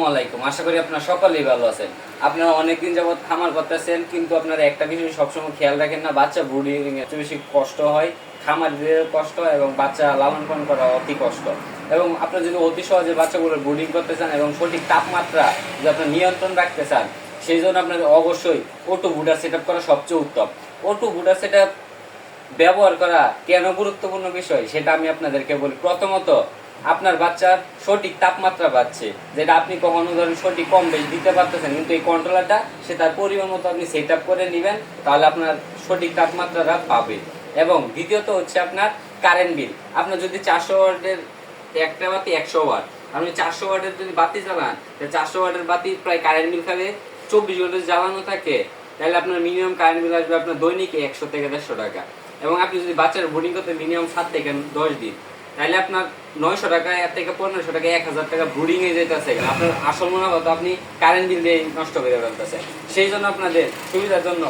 আসসালামাইকুম আশা করি সকলেই ভালো আছেন। আপনারা অনেকদিন যাবত খামার করতেছেন, কিন্তু আপনারা একটা বিষয় সবসময় খেয়াল রাখেন না, বাচ্চা ব্রুডিং এর বেশি কষ্ট হয় কষ্ট এবং বাচ্চা লালন পালন করা অতি কষ্ট। এবং যদি অতি সহজে বাচ্চাগুলো ব্রুডিং করতে চান এবং সঠিক তাপমাত্রা যদি আপনার নিয়ন্ত্রণ রাখতে চান, সেই জন্য আপনাদের অবশ্যই ওটু বুডার সেট করা সবচেয়ে উত্তম। ওটু বুডার সেট ব্যবহার করা কেন গুরুত্বপূর্ণ বিষয়, সেটা আমি আপনাদেরকে বলি। প্রথমত আপনার বাচ্চার সঠিক তাপমাত্রা পাচ্ছে যেটা আপনি কখনো ধরেন সঠিক কম বেশি দিতে পারতেছেন, কিন্তু এই কন্ট্রোলারটা সে তার পরিমাণ মতো আপনি সেট আপ করে নেবেন, তাহলে আপনার সঠিক তাপমাত্রাটা পাবে। এবং দ্বিতীয়ত হচ্ছে আপনার কারেন্ট বিল আপনার যদি চারশো ওয়াটের, একটা বাতি একশো ওয়াট, আপনি চারশো ওয়াটের যদি বাতি চালান চারশো ওয়াটের বাতি প্রায় কারেন্ট বিল খাবে চব্বিশ ঘণ্টা জ্বালানো থাকে, তাহলে আপনার মিনিমাম কারেন্ট বিল আসবে আপনার দৈনিক একশো থেকে দেড়শো টাকা। এবং আপনি যদি বাচ্চার বোর্ডিং করতে মিনিমাম সাত থেকে দশ দিন তাহলে আপনার নয়শো টাকা, এর থেকে পনেরোশো টাকা, এক হাজার টাকা ব্রুডিং এ যেতেছে আপনার আসল মুনাফা তো আপনি কারেন্ট বিল দিয়ে নষ্ট করে ফেলতেছে। সেই জন্য আপনাদের সুবিধার জন্য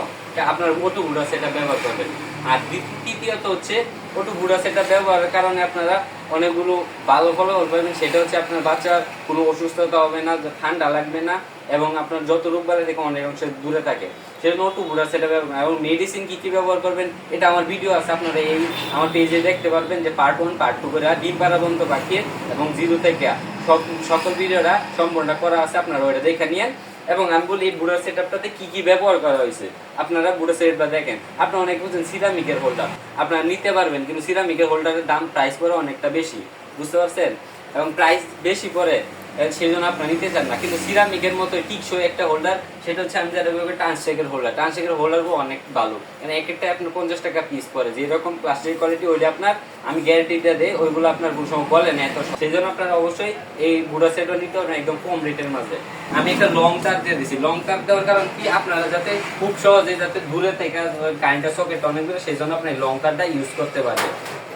আপনার ওটু বুড়া সেটা ব্যবহার করবেন। আর তৃতীয়ত হচ্ছে ওটু বুড়া সেটা ব্যবহারের কারণে আপনারা অনেকগুলো ভালো ফলাফল সেটা হচ্ছে আপনার বাচ্চার কোনো অসুস্থতা হবে না, ঠান্ডা লাগবে না। এবং আপনার যত রোগ বালাই থেকে অনেক অংশে দূরে থাকে। সেজন্য ওটু বুড়া সেটা এবং মেডিসিন কী কী ব্যবহার করবেন, এটা আমার ভিডিও আছে, আপনারা এই আমার পেজে দেখতে পারবেন যে পার্ট ওয়ান পার্ট টু করে ডিম পাড়া বন্ধ পাখিয়ে এবং জিরো থেকে সব, সকল ভিডিওটা সম্পূর্ণ করা আছে, আপনারা ওইটা দেখে নিয়েন। এবং আমি বলি, এই বুড়া সেট আপটাতে কি কি ব্যবহার করা হয়েছে? আপনারা বুড়া সেটটা দেখেন। আপনারা অনেক বুঝছেন সিরামিকের হোল্ডার আপনারা নিতে পারবেন, কিন্তু সিরামিকের হোল্ডারের দাম প্রাইস পরে অনেকটা বেশি। বুঝতে পারছেন? এবং প্রাইস বেশি পরে সেই জন্য আপনারা নিতে চান না। কিন্তু সিরামিকের মতো টিকসই একটা হোল্ডার সেটা হচ্ছে আমি যেটা বলব টানশেকের হোল্ডার টানশেকের হোল্ডারও অনেক ভালো। মানে এক একটা আপনার পঞ্চাশ টাকা পিস পরে যেরকম প্লাস্টিক কোয়ালিটি ওইটা আপনার, আমি গ্যারান্টিটা দেই, ওইগুলো আপনার কোনো সময় বলে না, এত সেই জন্য আপনারা অবশ্যই এই বুড়া সেটও নিতে হবে একদম কম রেটের মাঝে আমি একটা লং চার্জ দিয়ে দিছি। লং চার্জ দেওয়ার কারণ কি? আপনারা যাতে খুব সহজে যাতে দূরে থেকে কারেন্টের সকেট অনেক দূরে সেই জন্য আপনি লং চার্জটা ইউজ করতে পারবেন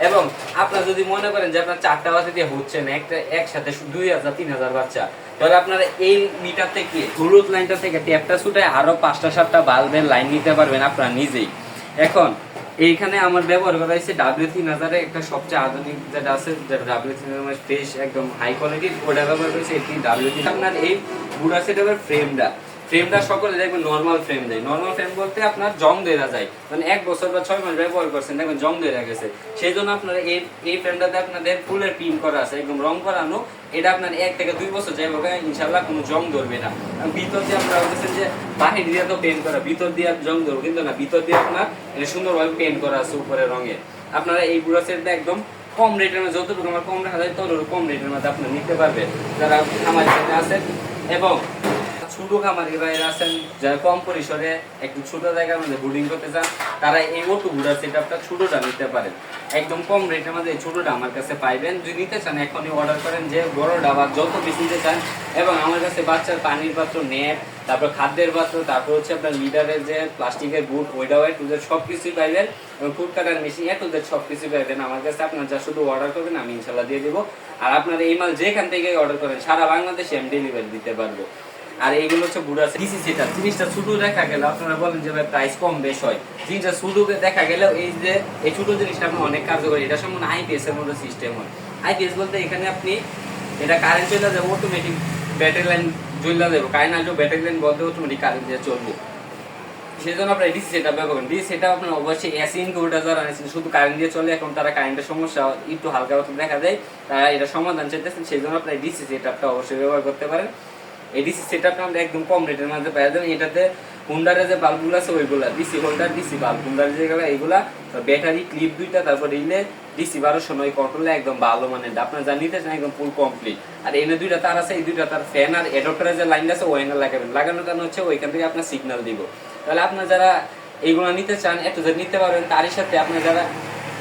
এবং আপনারা যদি মনে করেন যে আপনার চারটা বাচ্চা দিয়ে হচ্ছে না, একটা একসাথে দুই হাজার, তিন হাজার বাচ্চা, তাহলে আপনারা এই মিটার থেকে হলুদ লাইনটা থেকে ট্যাপটা ছুটে আরও পাঁচটা, সাতটা বাল্বের লাইন নিতে পারবেন আপনারা নিজেই। এখন, এইখানে আমার ব্যবহার করা হয়েছে ডাব্লিউ তিন হাজারে একটা সবচেয়ে আধুনিক যেটা আছে, যেটা ডাব্লিউ তিন হাজার ফ্রেশ একদম হাই কোয়ালিটির ওটা ব্যবহার করেছে এটি ডাব্লিউ তিন আপনার এই বুড়া সেটের ফ্রেমটা ফ্রেমটা সকলে দেখবেন নর্মাল ফ্রেম দেয়। নর্মাল ফ্রেম বলতে আপনার জং দেওয়া যায়। মানে এক বছর বা ছয় মাস ব্যবহার করছেন, দেখবেন জং দেওয়া গেছে। সেই জন্য আপনার এই এই ফ্রেমটাতে আপনাদের ফুলের পিন করা আছে, একদম রং করানো। এটা আপনার এক থেকে দুই বছর যাবে ইনশাল্লাহ কোনো জং ধরবে না। ভিতর দিয়ে আপনারা বলছেন যে বাহির দিয়ে তো পেন্ট করা, ভিতর দিয়ে জং ধরবো কিন্তু না, ভিতর দিয়ে আপনার এটা সুন্দরভাবে পেন্ট করা আছে উপরে রঙের। আপনারা এই বুড়া সেটটা একদম কম রেটের মধ্যে, যতটুকু আমার কম রাখা যায়, ততটুকু কম রেটের মধ্যে আপনি নিতে পারবেন। যারা আমার এখানে আছেন এবং ছোট খামারি ভাইরা আছেন, যারা কম পরিসরে একটু ছোট জায়গার মধ্যে বোর্ডিং করতে চান, তারা এই ওটু বুড়া সেট আপটা ছোটটা নিতে পারেন। একদম কম রেটের মধ্যে এই ছোটটা আমার কাছে পাইবেন। যদি নিতে চান, এখনই অর্ডার করেন যে বড়টা বা যত বেশি নিতে চান, এবং আমার কাছে বাচ্চার পানির পাত্র নেট তারপর খাদ্যের পাত্র, তারপর হচ্ছে আপনার লিটারের যে প্লাস্টিকের বুট ওইটা ওয়াই টুদের সব কিছুই পাইবেন, এবং ফুড কাটার মেশিন এ সব কিছুই পাইবেন। আমার কাছে আপনার যা শুধু অর্ডার করবেন, আমি ইনশাল্লাহ দিয়ে দেবো। আর আপনার এই মাল যেখান থেকে অর্ডার করেন, সারা বাংলাদেশে আমি ডেলিভারি দিতে পারব। আর এইগুলো হচ্ছে বুড়া জিনিসটা ছোট দেখা আপনারা বলেন যে ভাই প্রাইস কম বেশ হয়। জিনিসটা ছোট দেখা এই যে, এই ছোট জিনিসটা আপনার অনেক কার্যকরী, এটা আইপিএস এর মধ্যে সিস্টেম হয়। আইপিএস বলতে এখানে আপনি, এটা কারেন্ট চলে অটোমেটিক ব্যাটারি লাইন কারেন্ট আসবে ব্যাটারি লাইন বলতে অটোমেটিক কারেন্ট দিয়ে সেই জন্য আপনার ডিসি সেটা ব্যবহার করেন ডিসি সেটা আপনার অবশ্যই এসি যারা আনেছেন, শুধু কারেন্ট দিয়ে চলে, এখন তারা কারেন্টের সমস্যা একটু হালকা মতো দেখা দেয় তারা এটা সমাধান চাইতেছেন সেই জন্য আপনার ডিসি অবশ্যই ব্যবহার করতে পারেন। এই ডিসি সেটআপটা আমরা একদম কম রেটের এটাতে যে বাল্বগুলো আছে, ওইগুলা ডিসি হোল্ডার ডিসি বাল্ব যেগুলো এইগুলা ব্যাটারি ক্লিপ দুইটা, তারপর রিলে ডিসি কন্ট্রোলে একদম ভালো মানে আপনার যা নিতে একদম ফুল কমপ্লিট আর এনে দুইটা তার আছে, এই দুইটা তার ফ্যান আর এডপ্টারের যে লাইন আছে ওইখানে লাগাবেন। লাগানোর কারণ হচ্ছে ওইখান থেকে আপনার সিগন্যাল দিব। তাহলে আপনার যারা এইগুলো নিতে চান যে নিতে পারবেন, তারই সাথে আপনার যারা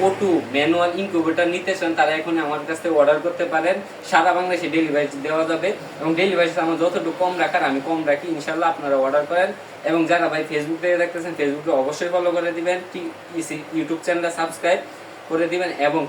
ওটু ম্যানুয়াল ইনকিউবেটর নিতে চান, তারা এখন আমার কাছ থেকে অর্ডার করতে পারেন। সারা বাংলাদেশে ডেলিভারি দেওয়া যাবে এবং ডেলিভারি আমার যতটুকু কম রাখার, আমি কম রাখি ইনশাল্লাহ আপনারা অর্ডার করেন। এবং যারা ভাই ফেসবুক থেকে দেখতেছেন ফেসবুকে অবশ্যই ফলো করে দিবেন। ইউটিউব চ্যানেলটা সাবস্ক্রাইব করে দিবেন এবং